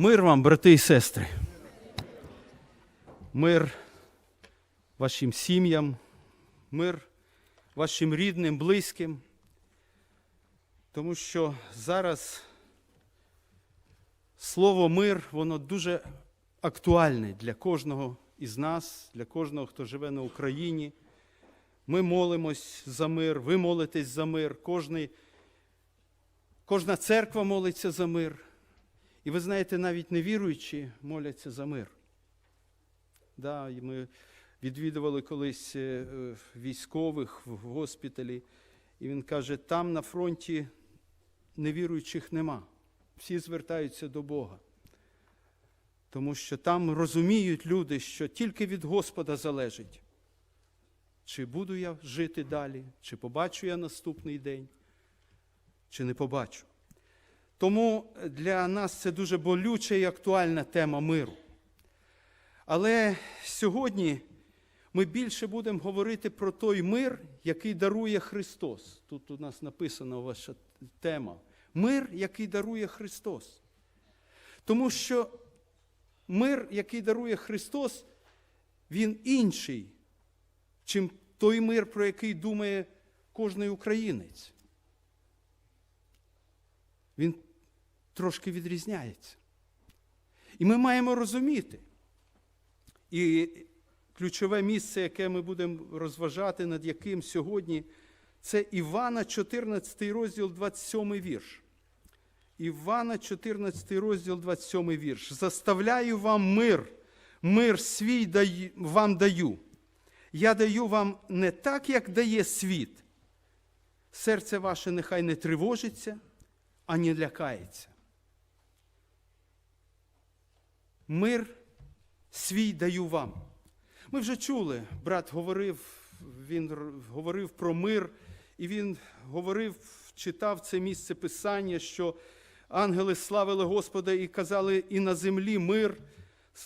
Мир вам, брати і сестри. Мир вашим сім'ям, мир вашим рідним, близьким. Тому що зараз слово мир, воно дуже актуальне для кожного із нас, для кожного, хто живе на Україні. Ми молимось за мир, ви молитесь за мир, кожний, кожна церква молиться за мир. І ви знаєте, навіть невіруючі моляться за мир. Да, ми відвідували колись е, е, військових в госпіталі, і він каже, там на фронті невіруючих нема. Всі звертаються до Бога. Тому що там розуміють люди, що тільки від Господа залежить, чи буду я жити далі, чи побачу я наступний день, чи не побачу. Тому для нас це дуже болюча і актуальна тема миру. Але сьогодні ми більше будемо говорити про той мир, який дарує Христос. Тут у нас написана ваша тема. Мир, який дарує Христос. Тому що мир, який дарує Христос, він інший, чим той мир, про який думає кожний українець. Він трошки відрізняється. І ми маємо розуміти. І ключове місце, яке ми будемо розважати, над яким сьогодні, це Івана, 14 розділ, 27 вірш. Івана, 14 розділ, 27 вірш. Заставляю вам мир, мир свій вам даю. Я даю вам не так, як дає світ. Серце ваше нехай не тривожиться, ані лякається. Мир свій даю вам. Ми вже чули, брат говорив, він говорив про мир, і він говорив, читав це місце Писання, що ангели славили Господа і казали, і на землі мир,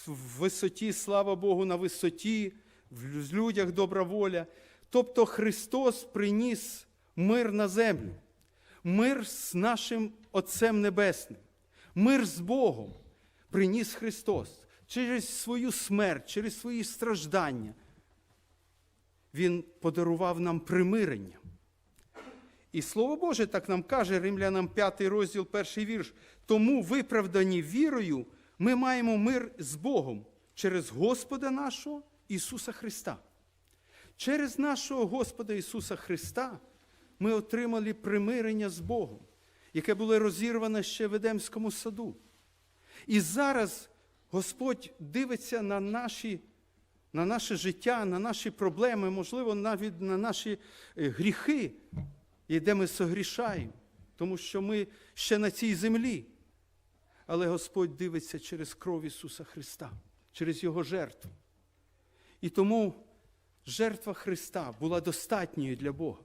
в висоті, слава Богу, на висоті, в людях добра воля. Тобто Христос приніс мир на землю, мир з нашим Отцем Небесним, мир з Богом приніс Христос через свою смерть, через свої страждання. Він подарував нам примирення. І Слово Боже так нам каже, Римлянам 5 розділ, перший вірш. Тому виправдані вірою, ми маємо мир з Богом через Господа нашого Ісуса Христа. Через нашого Господа Ісуса Христа ми отримали примирення з Богом, яке було розірване ще в Едемському саду. І зараз Господь дивиться на наші, на наше життя, на наші проблеми, можливо, навіть на наші е, гріхи, і де ми согрішаємо, тому що ми ще на цій землі. Але Господь дивиться через кров Ісуса Христа, через Його жертву. І тому жертва Христа була достатньою для Бога.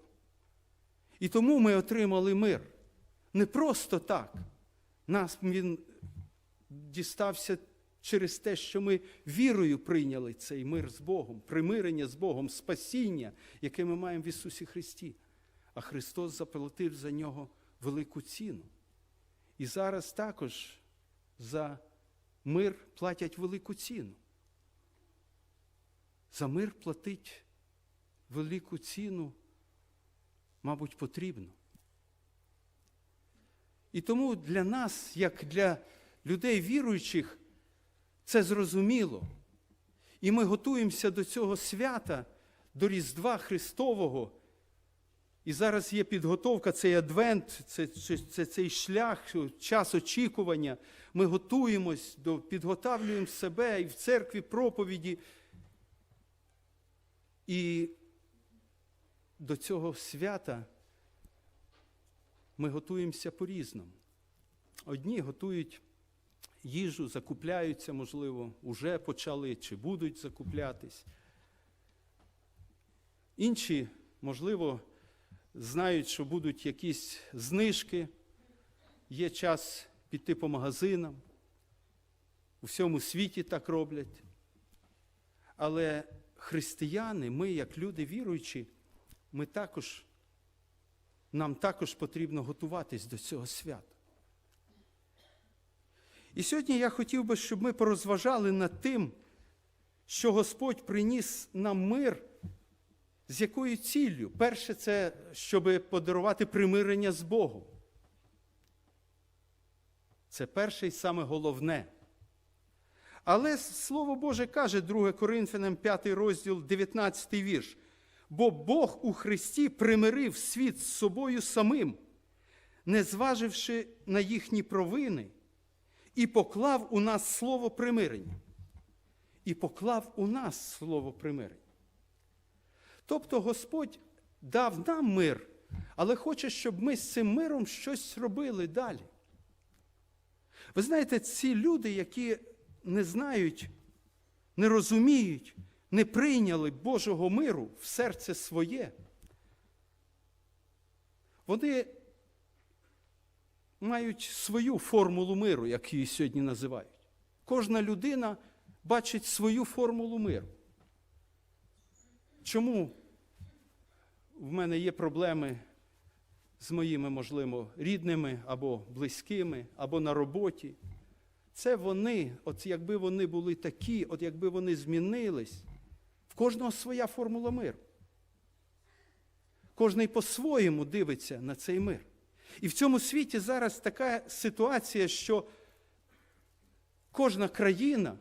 І тому ми отримали мир. Не просто так. Нас Він дістався через те, що ми вірою прийняли цей мир з Богом, примирення з Богом, спасіння, яке ми маємо в Ісусі Христі. А Христос заплатив за нього велику ціну. І зараз також за мир платять велику ціну. За мир платить велику ціну, мабуть, потрібно. І тому для нас, як для людей віруючих, це зрозуміло. І ми готуємося до цього свята, до Різдва Христового. І зараз є підготовка, цей адвент, це, це, це цей шлях, час очікування. Ми готуємось, до, підготавлюємо себе і в церкві проповіді. І до цього свята ми готуємося по-різному. Одні готують їжу, закупляються, можливо, уже почали чи будуть закуплятись. Інші, можливо, знають, що будуть якісь знижки, є час піти по магазинам. У всьому світі так роблять. Але християни, ми, як люди віруючі, ми також, нам також потрібно готуватись до цього свята. І сьогодні я хотів би, щоб ми порозважали над тим, що Господь приніс нам мир, з якою ціллю? Перше, це щоб подарувати примирення з Богом. Це перше і саме головне. Але Слово Боже каже, 2 Коринфянам 5 розділ, 19 вірш. Бо Бог у Христі примирив світ з собою самим, не зваживши на їхні провини, і поклав у нас слово примирення. І поклав у нас слово примирення. Тобто Господь дав нам мир, але хоче, щоб ми з цим миром щось робили далі. Ви знаєте, ці люди, які не знають, не розуміють, не прийняли Божого миру в серце своє, вони мають свою формулу миру, як її сьогодні називають. Кожна людина бачить свою формулу миру. Чому в мене є проблеми з моїми, можливо, рідними або близькими, або на роботі? Це вони, от якби вони були такі, от якби вони змінились, в кожного своя формула миру. Кожний по-своєму дивиться на цей мир. І в цьому світі зараз така ситуація, що кожна країна,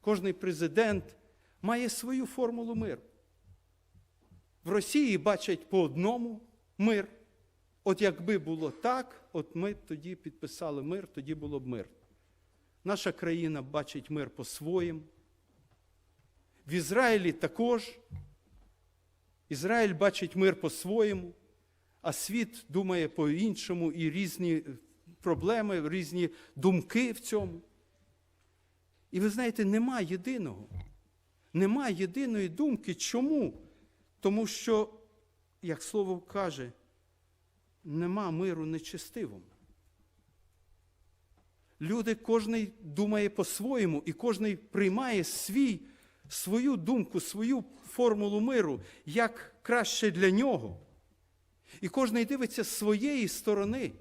кожний президент має свою формулу миру. В Росії бачать по одному мир. От якби було так, от ми тоді підписали мир, тоді було б мир. Наша країна бачить мир по-своєму. В Ізраїлі також. Ізраїль бачить мир по-своєму, а світ думає по-іншому і різні проблеми, різні думки в цьому. І ви знаєте, нема єдиного. Нема єдиної думки. Чому? Тому що, як слово каже, нема миру нечестивому. Люди, кожен думає по-своєму, і кожен приймає свій, свою думку, свою формулу миру, як краще для нього. І кожен дивиться з своєї сторони.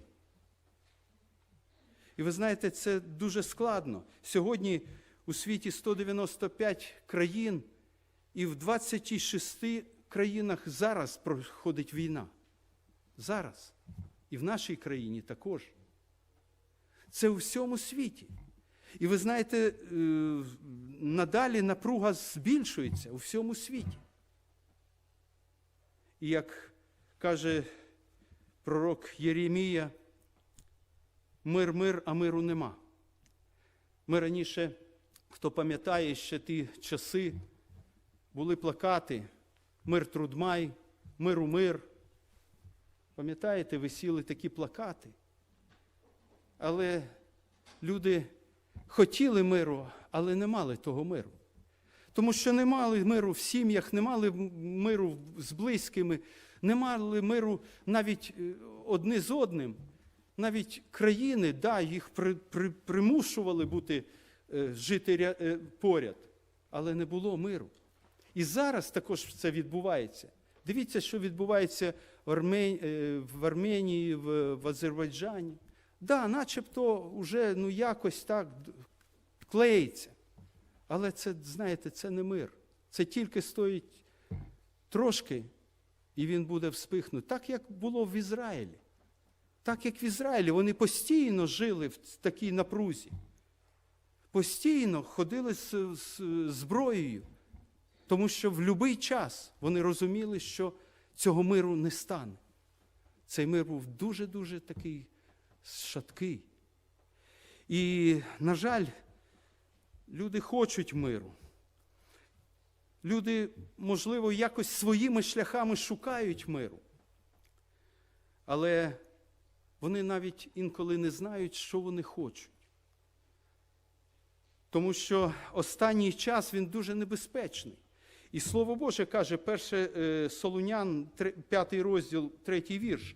І ви знаєте, це дуже складно. Сьогодні у світі 195 країн, і в 26 країнах зараз проходить війна. Зараз. І в нашій країні також. Це у всьому світі. І ви знаєте, е, надалі напруга збільшується у всьому світі. І як каже пророк Єремія, мир, мир, а миру нема. Ми раніше, хто пам'ятає ще ті часи, були плакати Мир трудмай, миру мир. Пам'ятаєте, висіли такі плакати. Але люди хотіли миру, але не мали того миру. Тому що не мали миру в сім'ях, не мали миру з близькими, не мали миру навіть е, одне з одним. Навіть країни, да, їх при, при, примушували бути, е, жити е, поряд, але не було миру. І зараз також це відбувається. Дивіться, що відбувається в, Армен... е, в Арменії, в, в Азербайджані. Да, начебто вже ну, якось так клеїться. Але це, знаєте, це не мир. Це тільки стоїть трошки, і він буде вспихнути. Так, як було в Ізраїлі. Так, як в Ізраїлі, вони постійно жили в такій напрузі. Постійно ходили з, з зброєю. Тому що в будь-який час вони розуміли, що цього миру не стане. Цей мир був дуже-дуже такий шаткий. І, на жаль, люди хочуть миру. Люди, можливо, якось своїми шляхами шукають миру. Але вони навіть інколи не знають, що вони хочуть. Тому що останній час він дуже небезпечний. І Слово Боже каже, перше е, Солунян, три- п'ятий розділ, третій вірш.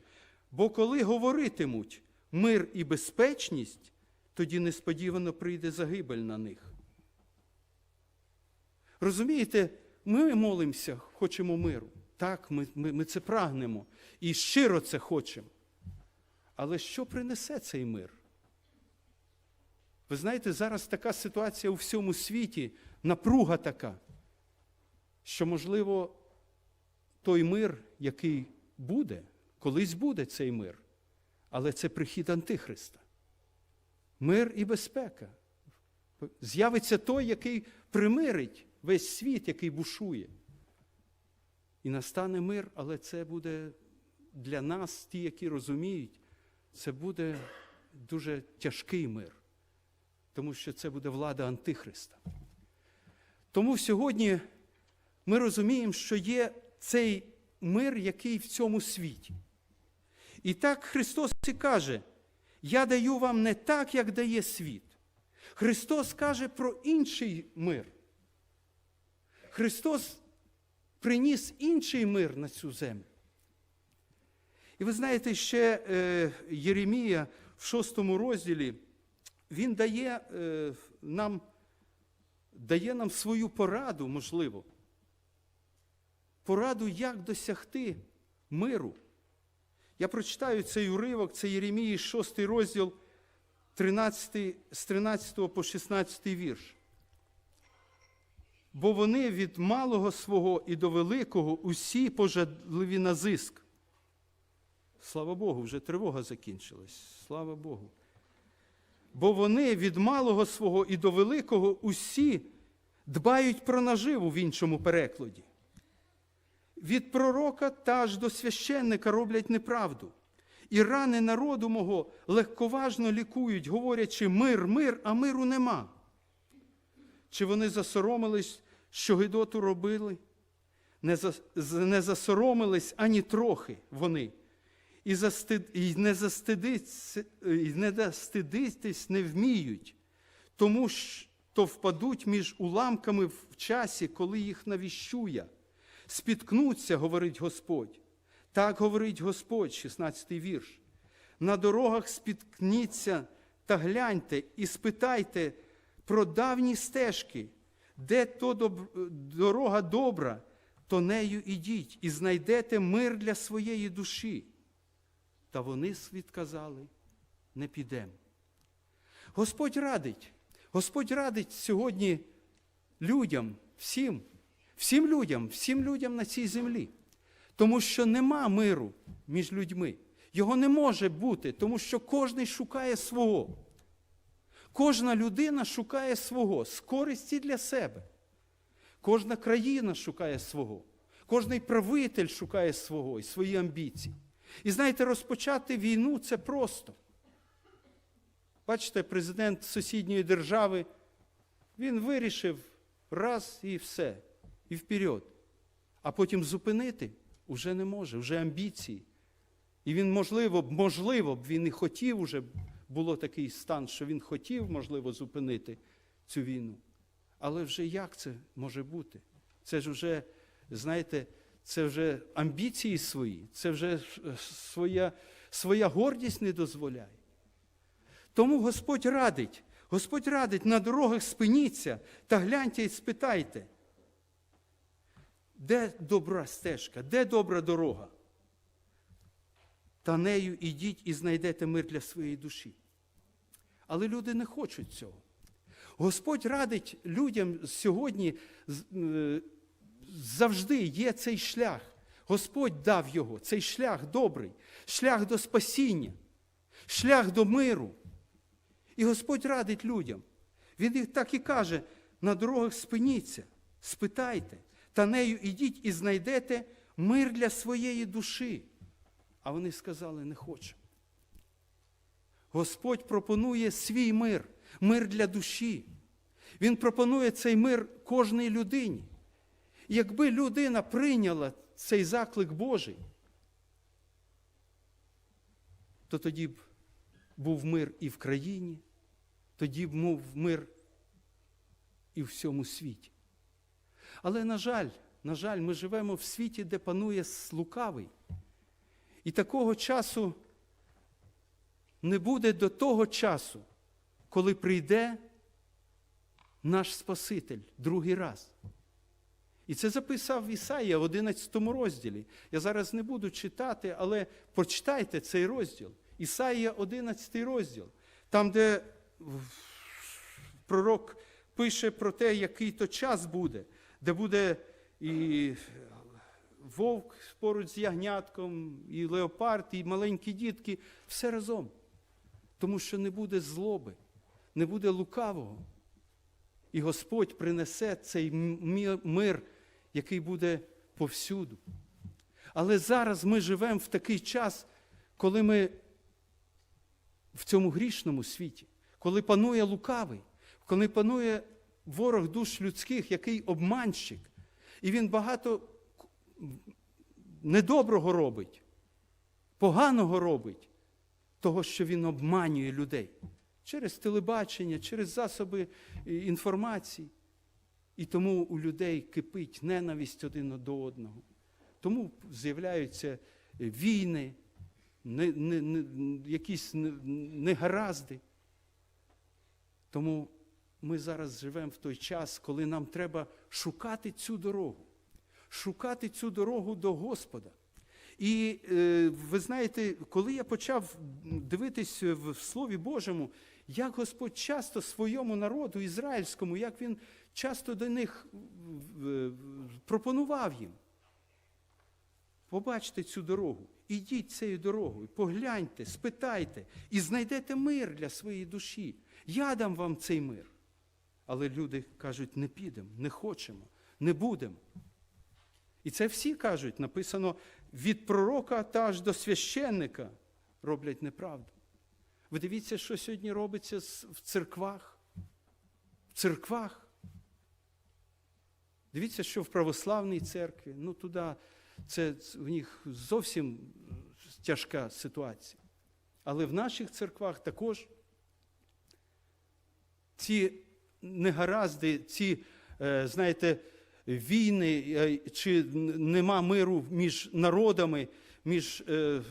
Бо коли говоритимуть мир і безпечність, тоді несподівано прийде загибель на них. Розумієте, ми молимося, хочемо миру. Так, ми, ми, ми це прагнемо і щиро це хочемо. Але що принесе цей мир? Ви знаєте, зараз така ситуація у всьому світі, напруга така, що, можливо, той мир, який буде, колись буде цей мир, але це прихід Антихриста. Мир і безпека. З'явиться той, який примирить весь світ, який бушує. І настане мир, але це буде для нас, ті, які розуміють, це буде дуже тяжкий мир, тому що це буде влада Антихриста. Тому сьогодні ми розуміємо, що є цей мир, який в цьому світі. І так Христос і каже: Я даю вам не так, як дає світ. Христос каже про інший мир. Христос приніс інший мир на цю землю. І ви знаєте, ще е, Єремія в шостому розділі, він дає, е, нам, дає нам свою пораду, можливо, пораду, як досягти миру. Я прочитаю цей уривок, це Єремії, 6 розділ, 13, з 13 по 16 вірш. Бо вони від малого свого і до великого усі пожадливі на зиск. Слава Богу, вже тривога закінчилась. Слава Богу. Бо вони від малого свого і до великого усі дбають про наживу в іншому перекладі. Від пророка та аж до священника роблять неправду. І рани народу мого легковажно лікують, говорячи мир, мир, а миру нема. Чи вони засоромились, що Гидоту робили? Не, не засоромились ані трохи вони. І, і не і не застидитись не вміють, тому що впадуть між уламками в часі, коли їх навіщує. Спіткнуться, говорить Господь. Так говорить Господь, 16-й вірш. На дорогах спіткніться та гляньте і спитайте про давні стежки, де то доб... дорога добра, то нею ідіть, і знайдете мир для своєї душі. Та вони відказали, не підемо. Господь радить, Господь радить сьогодні людям, всім, всім людям, всім людям на цій землі. Тому що нема миру між людьми. Його не може бути, тому що кожен шукає свого. Кожна людина шукає свого з користі для себе. Кожна країна шукає свого. Кожний правитель шукає свого і свої амбіції. І знаєте, розпочати війну це просто. Бачите, президент сусідньої держави, він вирішив раз і все, і вперед. А потім зупинити вже не може, вже амбіції. І він, можливо, можливо б він і хотів, уже було такий стан, що він хотів, можливо, зупинити цю війну. Але вже як це може бути? Це ж вже, знаєте, це вже амбіції свої, це вже своя, своя гордість не дозволяє. Тому Господь радить, Господь радить на дорогах спиніться та гляньте і спитайте, де добра стежка, де добра дорога? Та нею ідіть і знайдете мир для своєї душі. Але люди не хочуть цього. Господь радить людям сьогодні завжди є цей шлях. Господь дав його, цей шлях добрий, шлях до спасіння, шлях до миру. І Господь радить людям. Він їх так і каже: на дорогах спиніться, спитайте, та нею ідіть і знайдете мир для своєї душі. А вони сказали, не хочемо. Господь пропонує свій мир, мир для душі. Він пропонує цей мир кожній людині. Якби людина прийняла цей заклик Божий, то тоді б був мир і в країні, тоді б був мир і в всьому світі. Але, на жаль, на жаль, ми живемо в світі, де панує лукавий. І такого часу не буде до того часу, коли прийде наш Спаситель другий раз. І це записав Ісаїя в 11 розділі. Я зараз не буду читати, але прочитайте цей розділ. Ісаїя 11 розділ, там, де пророк пише про те, який то час буде, де буде і вовк поруч з ягнятком, і леопард, і маленькі дітки, все разом. Тому що не буде злоби, не буде лукавого. І Господь принесе цей мир, який буде повсюду. Але зараз ми живемо в такий час, коли ми в цьому грішному світі, коли панує лукавий, коли панує ворог душ людських, який обманщик, і він багато недоброго робить, поганого робить, того, що він обманює людей через телебачення, через засоби е, інформації. І тому у людей кипить ненависть один до одного. Тому з'являються е, війни, не, не, не, якісь негаразди. Тому ми зараз живемо в той час, коли нам треба шукати цю дорогу, шукати цю дорогу до Господа. І е, ви знаєте, коли я почав дивитись в Слові Божому, як Господь часто своєму народу ізраїльському, як він часто до них в- пропонував їм. Побачте цю дорогу, ідіть цією дорогою, погляньте, спитайте і знайдете мир для своєї душі. Я дам вам цей мир. Але люди кажуть, не підемо, не хочемо, не будемо. І це всі кажуть, написано від пророка та аж до священника роблять неправду. Ви дивіться, що сьогодні робиться в церквах. В церквах. Дивіться, що в православній церкві, ну туди це в них зовсім тяжка ситуація. Але в наших церквах також ці негаразди, ці, е, знаєте, війни, е, чи нема миру між народами, між, е,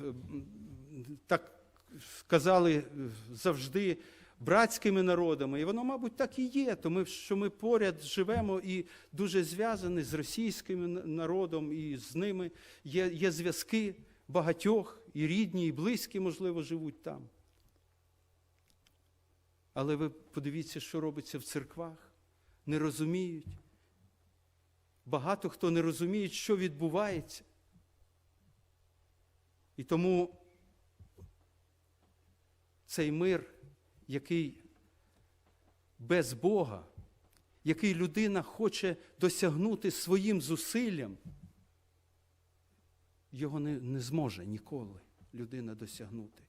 так казали е, завжди, братськими народами. І воно, мабуть, так і є, тому що ми поряд живемо і дуже зв'язані з російським народом, і з ними є, є зв'язки багатьох, і рідні, і близькі, можливо, живуть там. Але ви подивіться, що робиться в церквах. Не розуміють. Багато хто не розуміє, що відбувається. І тому цей мир, який без Бога, який людина хоче досягнути своїм зусиллям, його не, не зможе ніколи людина досягнути.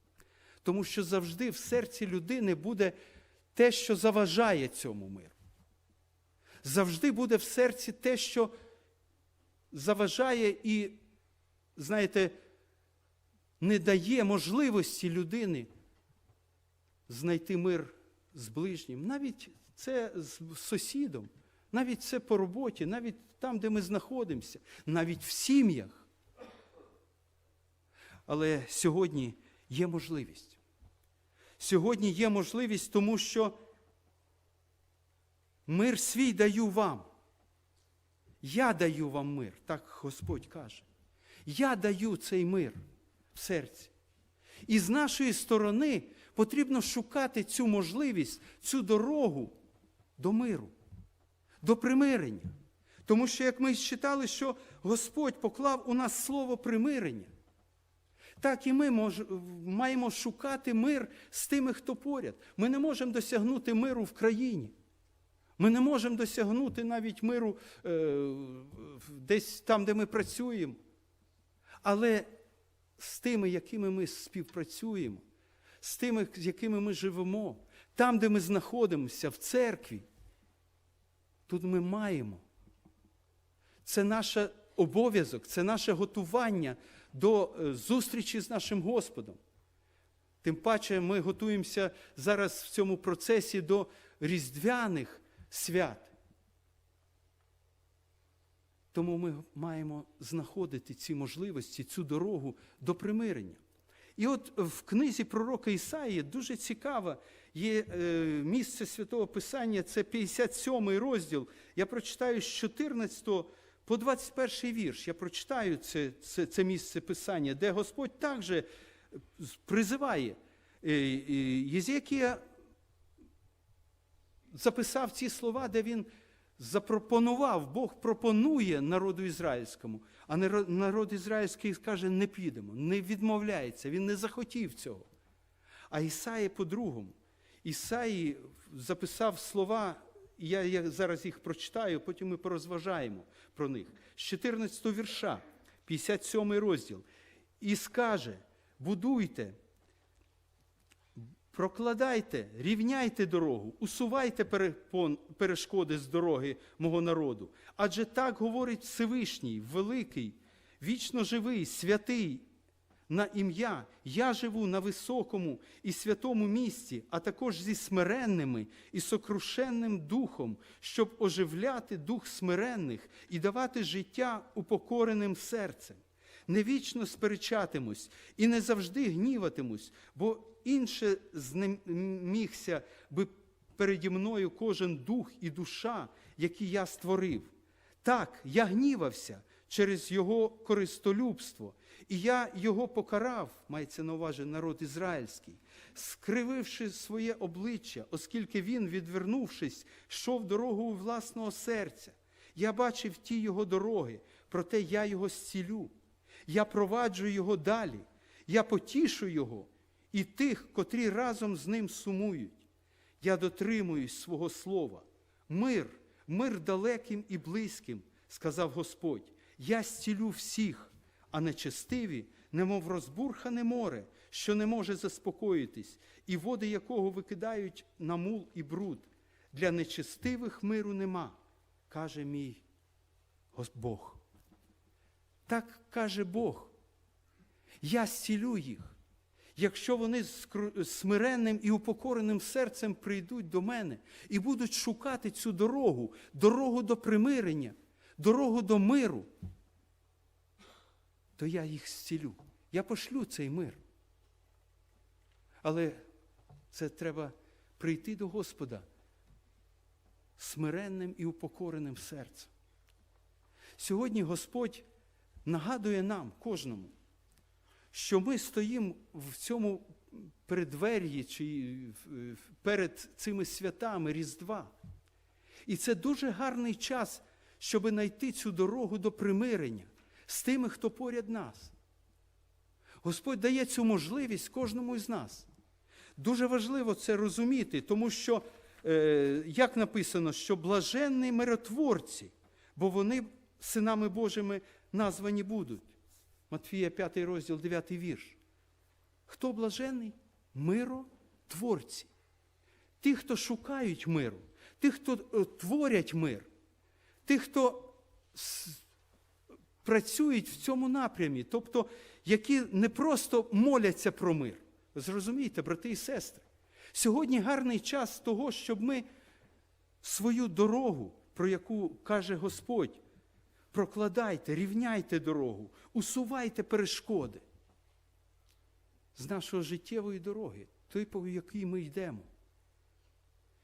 Тому що завжди в серці людини буде те, що заважає цьому миру. Завжди буде в серці те, що заважає і, знаєте, не дає можливості людини знайти мир з ближнім. Навіть це з сусідом, навіть це по роботі, навіть там, де ми знаходимося, навіть в сім'ях. Але сьогодні є можливість. Сьогодні є можливість, тому що мир свій даю вам. Я даю вам мир, так Господь каже. Я даю цей мир в серці. І з нашої сторони потрібно шукати цю можливість, цю дорогу до миру, до примирення. Тому що, як ми читали, що Господь поклав у нас слово примирення, так і ми мож, маємо шукати мир з тими, хто поряд. Ми не можемо досягнути миру в країні. Ми не можемо досягнути навіть миру е, десь там, де ми працюємо. Але з тими, якими ми співпрацюємо, з тими, з якими ми живемо, там, де ми знаходимося, в церкві, тут ми маємо. Це наш обов'язок, це наше готування до е, зустрічі з нашим Господом. Тим паче ми готуємося зараз в цьому процесі до різдвяних свят. Тому ми маємо знаходити ці можливості, цю дорогу до примирення. І от в книзі пророка Ісаї дуже цікаве є е, місце Святого Писання, це 57 розділ. Я прочитаю з 14 по 21 вірш. Я прочитаю це, це, це місце Писання, де Господь також призиває е, е, Єзекія записав ці слова, де він запропонував, Бог пропонує народу ізраїльському, а народ ізраїльський каже, не підемо, не відмовляється, він не захотів цього. А Ісаї по-другому. Ісаї записав слова, я, я зараз їх прочитаю, потім ми порозважаємо про них. З 14 вірша, 57 розділ. І скаже: будуйте, прокладайте, рівняйте дорогу, усувайте перешкоди з дороги мого народу. Адже так говорить Всевишній, великий, вічно живий, святий на ім'я. Я живу на високому і святому місці, а також зі смиренними і сокрушенним духом, щоб оживляти дух смиренних і давати життя упокореним серцем. Не вічно сперечатимусь і не завжди гніватимусь, бо інше знемігся би переді мною кожен дух і душа, які я створив. Так, я гнівався через його користолюбство, і я його покарав, мається на увазі народ ізраїльський, скрививши своє обличчя, оскільки він, відвернувшись, йшов дорогою власного серця. Я бачив ті його дороги, проте я його зцілю. Я проваджу його далі, я потішу його і тих, котрі разом з ним сумують. Я дотримуюсь свого слова. Мир, мир далеким і близьким, сказав Господь. Я зцілю всіх, а нечестиві, немов розбурхане море, що не може заспокоїтись, і води якого викидають на мул і бруд. Для нечестивих миру нема, каже мій Бог. Так каже Бог. Я зцілю їх. Якщо вони з смиренним і упокореним серцем прийдуть до мене і будуть шукати цю дорогу, дорогу до примирення, дорогу до миру, то я їх зцілю. Я пошлю цей мир. Але це треба прийти до Господа смиренним і упокореним серцем. Сьогодні Господь нагадує нам, кожному, що ми стоїмо в цьому передвер'ї чи в- в- перед цими святами Різдва. І це дуже гарний час, щоб знайти цю дорогу до примирення з тими, хто поряд нас. Господь дає цю можливість кожному із нас. Дуже важливо це розуміти, тому що, е, як написано, що блаженні миротворці, бо вони синами Божими названі будуть. Матфія 5 розділ, 9 вірш. Хто блажений? Миротворці. Ті, хто шукають миру, ті, хто е, творять мир, ті, хто працюють в цьому напрямі, тобто, які не просто моляться про мир. Зрозумійте, брати і сестри, сьогодні гарний час того, щоб ми свою дорогу, про яку каже Господь, прокладайте, рівняйте дорогу, усувайте перешкоди з нашої життєвої дороги, той, по якій ми йдемо.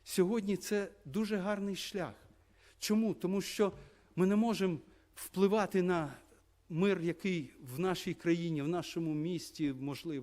Сьогодні це дуже гарний шлях. Чому? Тому що ми не можемо впливати на мир, який в нашій країні, в нашому місті можливо.